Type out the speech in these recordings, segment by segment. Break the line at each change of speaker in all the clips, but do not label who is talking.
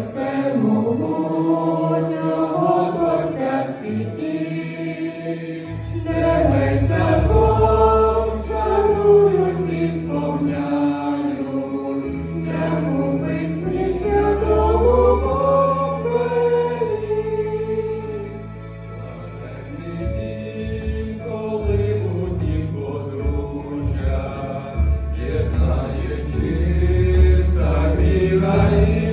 всемогутнього Творця світів, де ми закон і сповняють, Йому ми смі святому
повелі. Благодатний дім, подружжя,
єднаючи самі раї,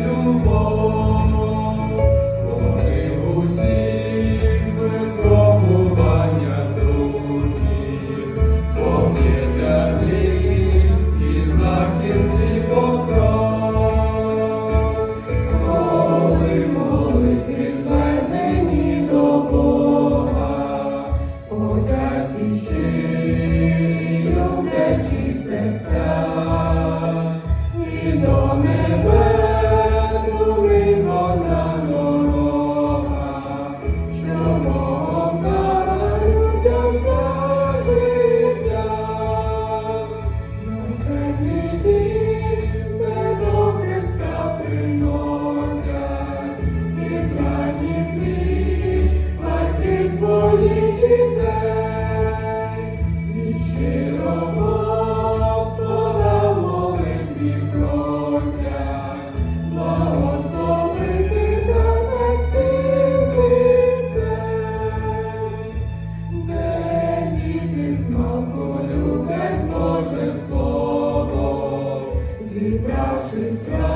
Jesus.